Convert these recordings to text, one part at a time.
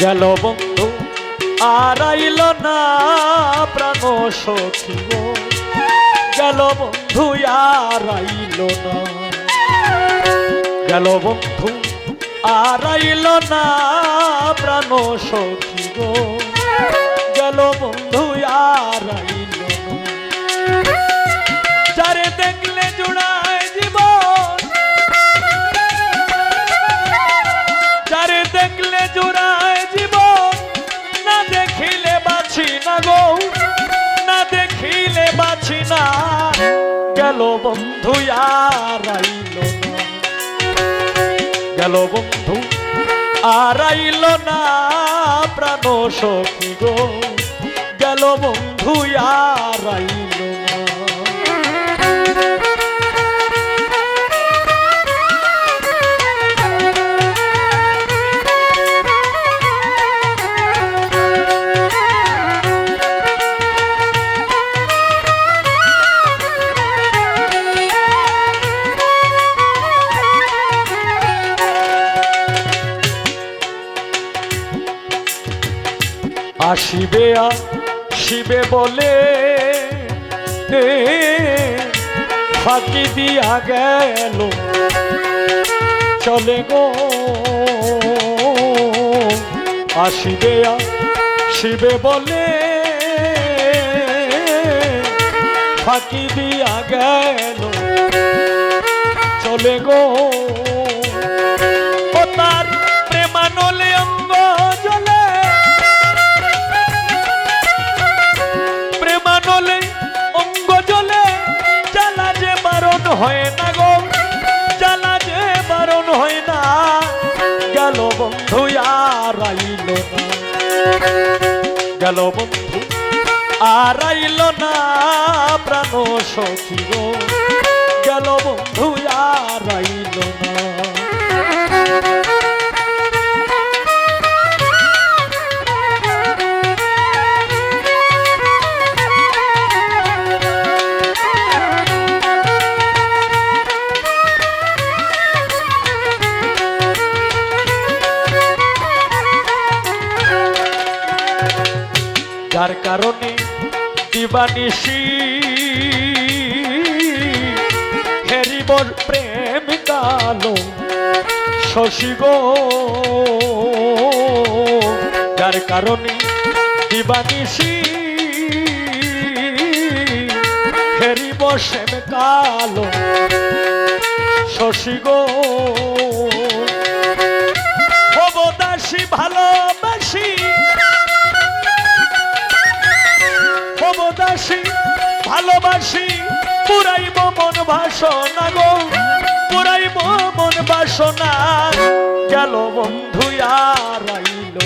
গেল বন্ধু আর আইল না প্রাণ সখী গেল বন্ধু আর আইল না। গেল বন্ধু আর আইল না প্রাণ সখী গেল বন্ধু আর গেল বন্ধু আর না। গেল বন্ধু আর আইল না প্রাণ সখী গো। গেল বন্ধু আর আইল আসিবে আসিবে বলে ফাঁকি দিয়া গেল। চলে গো, আসিবে আসিবে বলে, ফাঁকি দিয়া গেল। চলে গো গেল বন্ধু আর আইল না প্রাণ সখী গেল বন্ধু আর আইল যার কারণে দিবানিশি হেরিবর প্রেম কালো শশী গো। যার কারণে দিবানিশি হেরিব শ্যাম কালো শশী গো। ভালোবাসি, পুরাইব মন বাসনা গো, পুরাইব মন বাসনা। গেল বন্ধু, আর আইল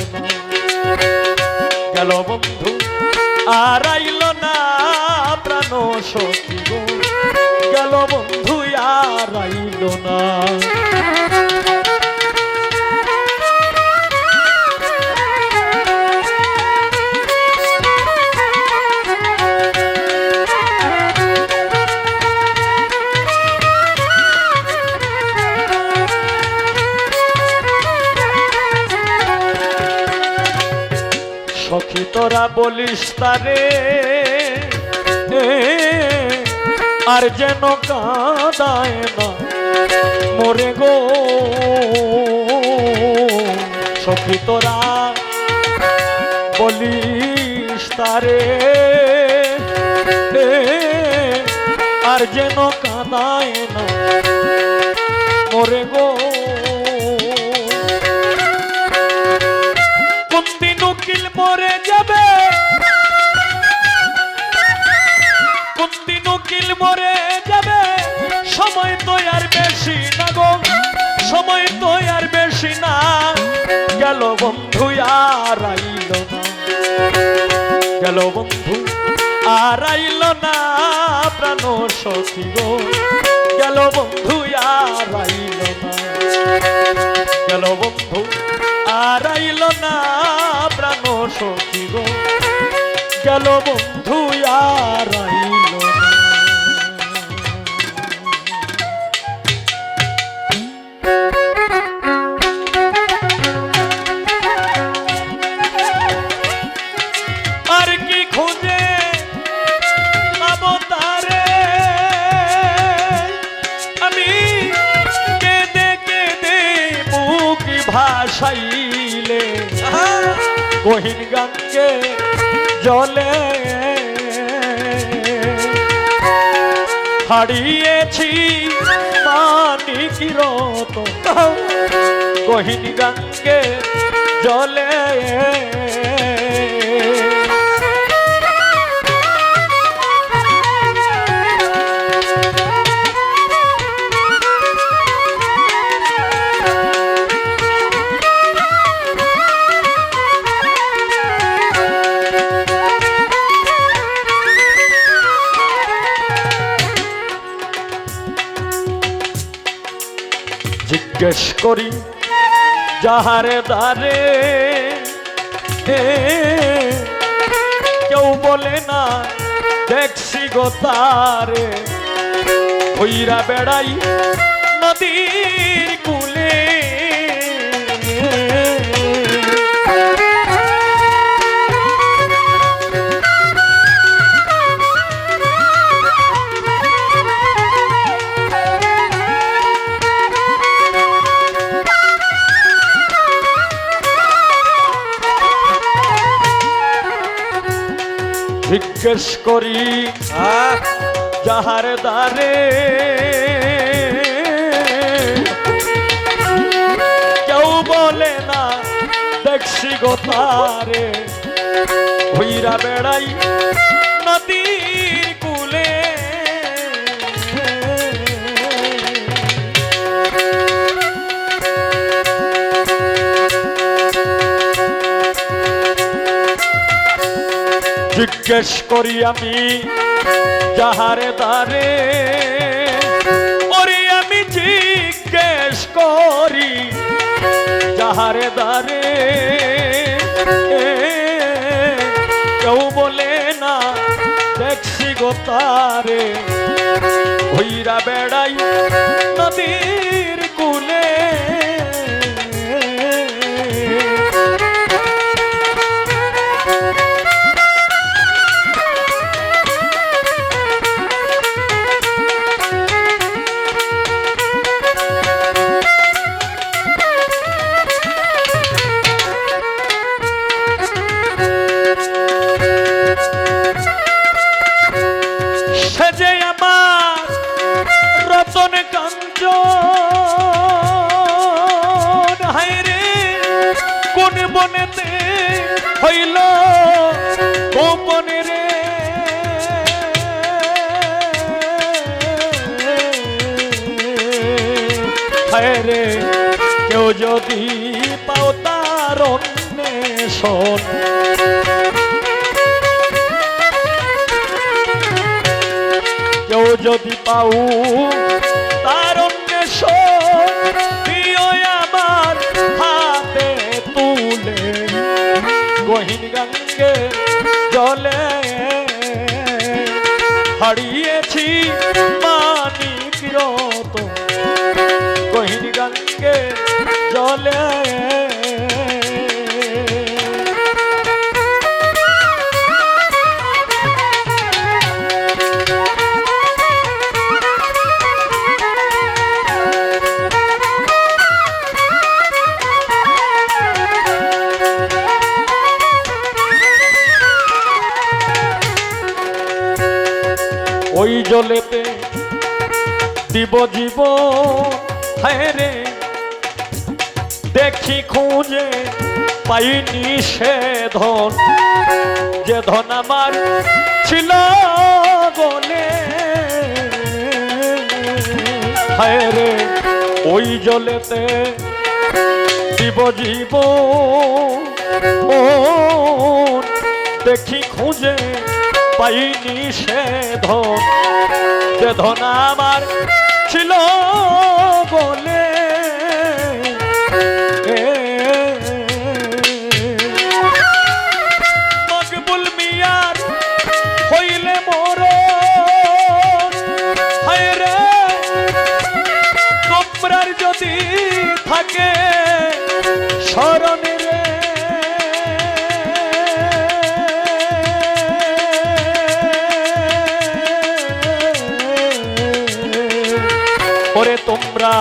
গেল বন্ধু, আর আইল না। প্রাণ সখী গেল বন্ধু, আর আইল না। তোরা বলিস তারে। আর যেন কাঁদায় না। মরে গো। সখী তোরা বলিস তারে। আর যেন কাঁদায় না। মরে গো। মরে যাবে। সময় তো আর বেশি না গো। সময় তো আর বেশি না। গেল বন্ধু, আর আইল না। গেল বন্ধু, আর আইল না। প্রাণ সখী গো। গেল বন্ধু, আর আইল না। গেল বন্ধু, আর আইল না। প্রাণ সখী গো। গেল বন্ধু ভাসাইলে কহিন গঙ্গে জলে হারিয়েছি পানি কিরত কহিন গঙ্গে জলে জিজ্ঞেস করি যাহারে এ, কেউ বলে না দেখছি গো তারে বেড়াই নদীর জিজ্ঞেস করি। যাহার দ্বারে কেউ বলে না দেখছি গো তারে। হইরা বেড়াই নদীর জিজ্ঞেস করি আমি, যাহারে দারে ওরে আমি জিজ্ঞেস করি, যাহারে দারে কেউ বলে না, দেখছি গো তারে হইরা বেড়াই নদীর হায়রে কেউ যদি পাও তার অন্বেষণ। কেউ যদি পাও তার অন্বেষণ দিও আমার হাতে তুলে। গহীন গঙ্গে জলে হারিয়েছি গঙ্গে জলে। ওই জলেতে দিব জীব হ্যাঁ রে। দেখি খুঁজে পাইনি সে ধন। যে ধন আমার ছিল বলে। হায় রে, ওই জলেতে দিব জীব দেখি খুঁজে পাইনি সে ধন। যে ধন আমার ছিল বলে। থাকে স্মরণে রে। ওরে তোমরা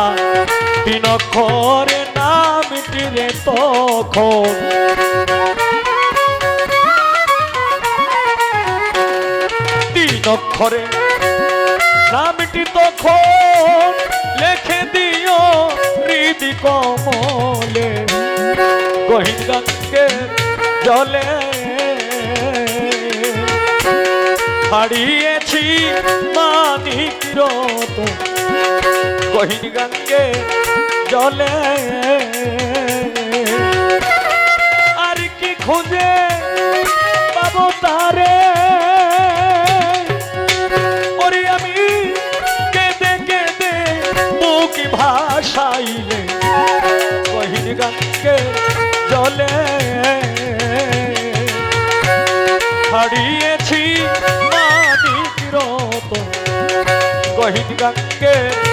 তিন অক্ষরে নাম রে তখন তিন অক্ষরে নামটি তখন লেখে হৃদি কমলে গহীন গঙ্গে জলে হারিয়েছি মানিক রত গহীন গঙ্গে জলে আর কি খুঁজে পাবো তারে? ওরে আমি কেঁদে কেঁদে মুখ ভাসাইলে জলে হারিয়েছি মাটির রত গহীন গঙ্গে জলে